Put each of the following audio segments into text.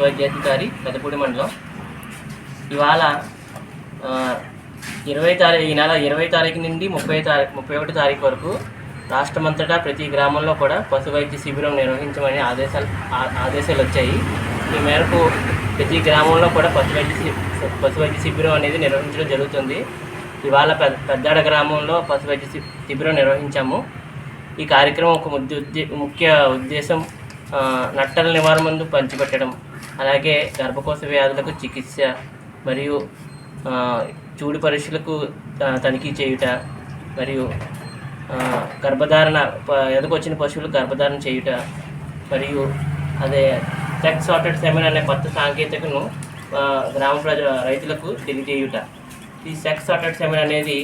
వైద్యాధికారి పెదపూడి మండలం. ఇవాళ ఇరవై తారీఖు ఈ నెల ఇరవై తారీఖు నుండి ముప్పై తారీఖు ముప్పై ఒకటి తారీఖు వరకు రాష్ట్రమంతటా ప్రతి గ్రామంలో కూడా పశు వైద్య శిబిరం నిర్వహించమని ఆదేశాలు ఆదేశాలు వచ్చాయి. ఈ మేరకు ప్రతి గ్రామంలో కూడా పశు వైద్య పశు వైద్య శిబిరం అనేది నిర్వహించడం జరుగుతుంది. ఇవాళ పెద్ద పెద్దాడ గ్రామంలో పశు వైద్య శి- శిబిరం నిర్వహించాము. ఈ కార్యక్రమం ఒక ముద్ద ముఖ్య ఉద్దేశం నట్టల నివారణ మందు పంచిపెట్టడం అలాగే గర్భకోశ వ్యాధులకు చికిత్స మరియు చూడు పరీక్షలకు తనిఖీ చేయుట మరియు గర్భధారణ ఎదకొచ్చిన పశువులు గర్భధారణ చేయుట మరియు అదే సెక్స్ సార్టెడ్ సెమెన్ అనే కొత్త సాంకేతికను గ్రామ ప్రజ రైతులకు తెలియజేయుట. ఈ సెక్స్ సార్టెడ్ సెమెన్ అనేది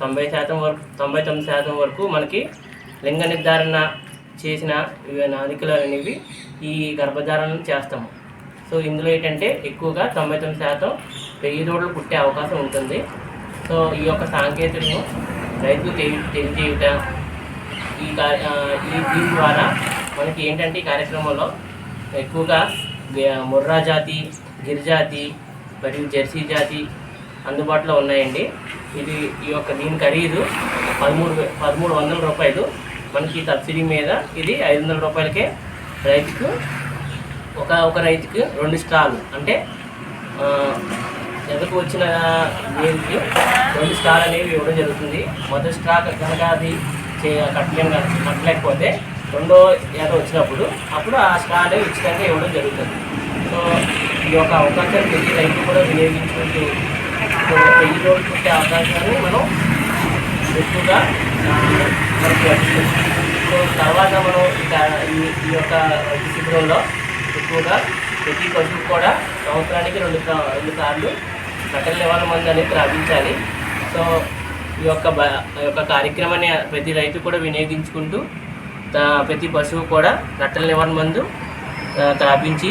తొంభై శాతం వరకు తొంభై తొమ్మిది శాతం వరకు మనకి లింగ నిర్ధారణ చేసిన నాదికలనేవి అనేవి ఈ గర్భధారణను చేస్తాము. సో ఇందులో ఏంటంటే ఎక్కువగా తొంభై తొమ్మిది శాతం పెయ్యి దూడలు పుట్టే అవకాశం ఉంటుంది. సో ఈ యొక్క సాంకేతికను రైతులు తెలి తెలియజేయుట ఈ ఈ దీని ద్వారా మనకి ఏంటంటే ఈ కార్యక్రమంలో ఎక్కువగా ముర్రా జాతి గిరిజాతి మరియు జెర్సీ జాతి అందుబాటులో ఉన్నాయండి. ఇది ఈ యొక్క దీని ఖరీదు పదమూడు పదమూడు వందల రూపాయలు. మనకి సబ్సిడీ మీద ఇది ఐదు వందల రూపాయలకే రైతుకు ఒక ఒక రైతుకు రెండు స్టాలు. అంటే ఎంతకు వచ్చిన వేలికి రెండు స్టాల్ అనేవి ఇవ్వడం జరుగుతుంది. మొదటి స్టాక్ కనుక అది చే కట్టలేం కట్టలేకపోతే రెండో ఏదో వచ్చినప్పుడు అప్పుడు ఆ స్టాల్ అనేది ఉచితంగా ఇవ్వడం జరుగుతుంది. సో ఈ యొక్క అవకాశాన్ని ప్రతి రైతు కూడా వినియోగించుకుంటూ పెళ్ళి వెయ్యి పుట్టే అవకాశాన్ని మనం ఎక్కువగా మనకి తర్వాత మనం ఇక ఈ ఈ యొక్క వైద్య శిబిరంలో ఎక్కువగా ప్రతి పశువు కూడా సంవత్సరానికి రెండు రెండు సార్లు నకల నివారణ మందు అనేది ప్రార్థించాలి సో ఈ యొక్క బ యొక్క కార్యక్రమాన్ని ప్రతి రైతు కూడా వినియోగించుకుంటూ ప్రతి పశువు కూడా నట్టల నివారణ మందు త్రాపించి